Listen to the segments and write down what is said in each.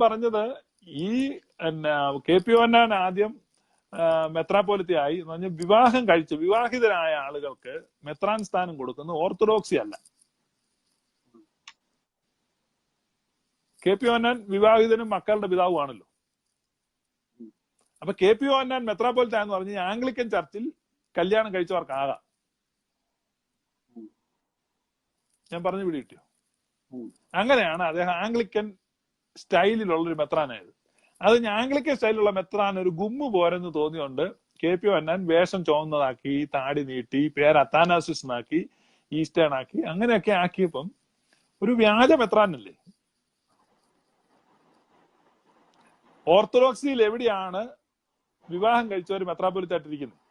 പറഞ്ഞത് ഈ K P ഒന്നാൻ ആദ്യം മെത്രാപോലിത്തി ആയി എന്ന് പറഞ്ഞാൽ വിവാഹം കഴിച്ച് വിവാഹിതരായ ആളുകൾക്ക് മെത്രാൻ സ്ഥാനം കൊടുക്കുന്നത് ഓർത്തഡോക്സി അല്ല. കെ പി ഒന്നാൻ വിവാഹിതനും മക്കളുടെ പിതാവുമാണല്ലോ അപ്പൊ കെ പി ഒന്നാൻ മെത്രാപോലിത്ത എന്ന് പറഞ്ഞ് ആംഗ്ലിക്കൻ ചർച്ചിൽ കല്യാണം കഴിച്ചവർക്കാകാം. ഞാൻ പറഞ്ഞു പിടി കിട്ടിയോ അങ്ങനെയാണ് അദ്ദേഹം ആംഗ്ലിക്കൻ സ്റ്റൈലിലുള്ള ഒരു മെത്രാനായത് അത് ആംഗ്ലിക്കൻ സ്റ്റൈലിലുള്ള മെത്രാൻ ഒരു ഗുമ്മ് പോരെന്ന് തോന്നിയോണ്ട് കെ പി വന്നാൻ വേഷം ചുവന്നതാക്കി താടി നീട്ടി പേര് അത്താനാസിസ് എന്നാക്കി ഈസ്റ്റേൺ ആക്കി അങ്ങനെയൊക്കെ ആക്കിയപ്പം ഒരു വ്യാജ മെത്രാനല്ലേ ഓർത്തഡോക്സിയിൽ എവിടെയാണ് വിവാഹം കഴിച്ച കഴിച്ചവർ മെത്രാപൊലിത്തായിട്ടിരിക്കുന്നത്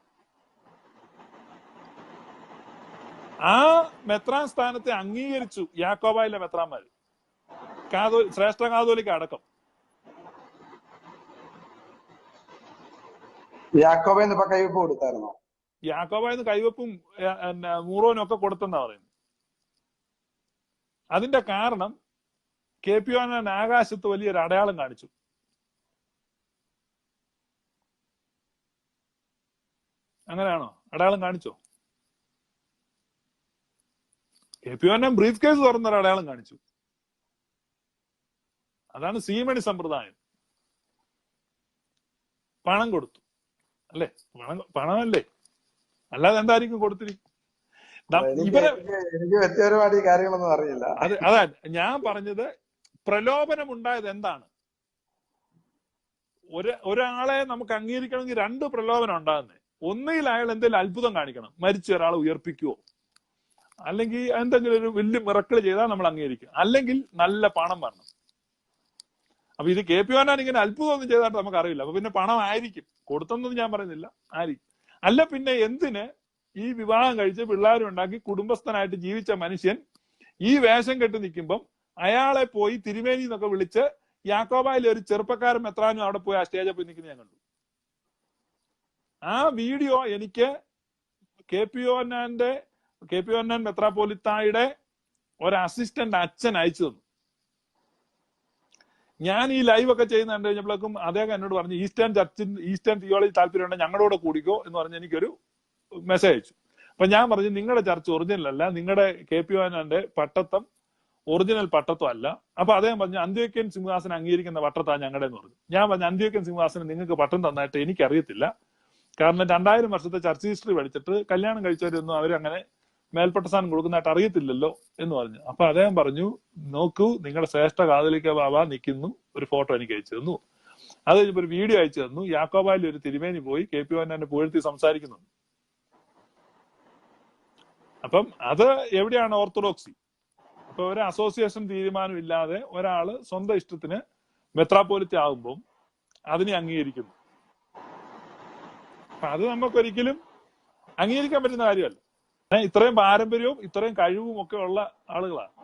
ആ മെത്രാൻ സ്ഥാനത്തെ അംഗീകരിച്ചു യാക്കോബായിലെ മെത്രാന്മാര്. ശ്രേഷ്ഠ കാതോലിക്ക അടക്കം. യാക്കോബേന്ന് ഇപ്പൊ കൈവപ്പ് കൊടുത്തായിരുന്നോ? യാക്കോബായിന്ന് കൈവപ്പും മൂറോനും ഒക്കെ കൊടുത്തെന്നാ പറയുന്നത് അതിന്റെ കാരണം കെ പി ഒ ആകാശത്ത് വലിയൊരു അടയാളം കാണിച്ചു. അങ്ങനെയാണോ? അടയാളം കാണിച്ചോ? K P O briefcase തുറന്നൊരു അടയാളം കാണിച്ചു. അതാണ് സീമണി സമ്പ്രദായം. പണം കൊടുത്തു. അല്ലേ? പണം പണമല്ലേ? അല്ലാതെ എന്തായിരിക്കും കൊടുത്തിരിക്കും ഇവരെ എനിക്ക് എനിക്ക് വ്യക്തിപരമായിട്ട് ഈ കാര്യങ്ങളൊന്നും അറിയില്ല. അത് അതാ ഞാൻ പറഞ്ഞത് പ്രലോഭനം ഉണ്ടായത് എന്താണ്? ഒരു ഒരാളെ നമുക്ക് അംഗീകരിക്കണമെങ്കിൽ രണ്ട് പ്രലോഭനം ഉണ്ടാകുന്നത് ഒന്നിൽ അയാൾ എന്തെങ്കിലും അത്ഭുതം കാണിക്കണം. മരിച്ച ഒരാളെ ഉയർപ്പിക്കുവോ? അല്ലെങ്കിൽ എന്തെങ്കിലും ഒരു വലിയ മിറക്കിൾ ചെയ്താൽ നമ്മൾ അംഗീകരിക്കും. അല്ലെങ്കിൽ നല്ല പണം വരണം. അപ്പൊ ഇത് കെ പി ഓനാൻ ഇങ്ങനെ അത്ഭുതം ഒന്നും ചെയ്തായിട്ട് നമുക്ക് അറിയില്ല അപ്പൊ പിന്നെ പണം ആയിരിക്കും കൊടുത്തൊന്നും ഞാൻ പറയുന്നില്ല. ആയിരിക്കും. അല്ല പിന്നെ എന്തിന് ഈ വിവാഹം കഴിച്ച് പിള്ളേരുണ്ടാക്കി കുടുംബസ്ഥനായിട്ട് ജീവിച്ച മനുഷ്യൻ ഈ വേഷം കെട്ടി നിൽക്കുമ്പം അയാളെ പോയി തിരുമേനി എന്നൊക്കെ വിളിച്ച് യാക്കോബായിലെ ഒരു ചെറുപ്പക്കാരൻ എത്രാനും അവിടെ പോയി ആ സ്റ്റേജിൽ പോയി നിൽക്കുന്നത് ഞാൻ കണ്ടു. ആ വീഡിയോ എനിക്ക് കെ പി ഒന്നാന്റെ കെ പി ഒന്നാൻ മെത്രാപോലിത്തായുടെ ഒരു അസിസ്റ്റന്റ് അച്ഛൻ അയച്ചു തന്നു. ഞാൻ ഈ ലൈവ് ഒക്കെ ചെയ്യുന്ന കണ്ടു കഴിഞ്ഞപ്പോഴേക്കും അദ്ദേഹം എന്നോട് പറഞ്ഞു ഈസ്റ്റേൺ ചർച്ചിൻ ഈസ്റ്റേൺ തിയോളജി താല്പര്യമുണ്ട് ഞങ്ങളോട് കൂടിക്കോ എന്ന് പറഞ്ഞ് എനിക്കൊരു മെസ്സേജ് അയച്ചു. അപ്പൊ ഞാൻ പറഞ്ഞു നിങ്ങളുടെ ചർച്ച് ഒറിജിനൽ അല്ല നിങ്ങളുടെ കെ പി ഒന്നാന്റെ പട്ടത്തം ഒറിജിനൽ പട്ടത്വം അല്ല. അപ്പൊ അദ്ദേഹം പറഞ്ഞു അന്ത്യോക്യൻ സിംഹാസനം അംഗീകരിക്കുന്ന പട്ടത്താണ് ഞങ്ങളുടെ എന്ന് പറഞ്ഞു. ഞാൻ പറഞ്ഞു അന്ത്യോക്യൻ സിംഹാസനം നിങ്ങൾക്ക് പട്ടം തന്നായിട്ട് എനിക്കറിയത്തില്ല. കാരണം രണ്ടായിരം വർഷത്തെ ചർച്ച് ഹിസ്റ്ററി പഠിച്ചിട്ട് കല്യാണം കഴിച്ചവരൊന്നും അവരങ്ങനെ മേൽപ്പെട്ട സ്ഥാനം കൊടുക്കുന്നതായിട്ട് അറിയത്തില്ലല്ലോ എന്ന് പറഞ്ഞു. അപ്പൊ അദ്ദേഹം പറഞ്ഞു നോക്കൂ നിങ്ങളുടെ ശ്രേഷ്ഠ കാതലിക്ക ബാബ നിൽക്കുന്നു ഒരു ഫോട്ടോ എനിക്ക് അയച്ചു തന്നു. അത് കഴിഞ്ഞപ്പോ ഒരു വീഡിയോ അയച്ചു തന്നു. യാക്കോബായിൽ ഒരു തിരുമേനി പോയി കെ പി എന്നെ പുകഴ്ത്തി സംസാരിക്കുന്നു അപ്പം അത് എവിടെയാണ് ഓർത്തഡോക്സി? അപ്പൊ ഒരു അസോസിയേഷൻ തീരുമാനം ഇല്ലാതെ ഒരാൾ സ്വന്തം ഇഷ്ടത്തിന് മെത്രാപോലിറ്റി ആകുമ്പം അതിനെ അംഗീകരിക്കുന്നു. അപ്പൊ അത് നമുക്കൊരിക്കലും അംഗീകരിക്കാൻ പറ്റുന്ന കാര്യമല്ല. ഇത്രയും പാരമ്പര്യവും ഇത്രയും കഴിവും ഒക്കെ ഉള്ള ആളുകളാണ്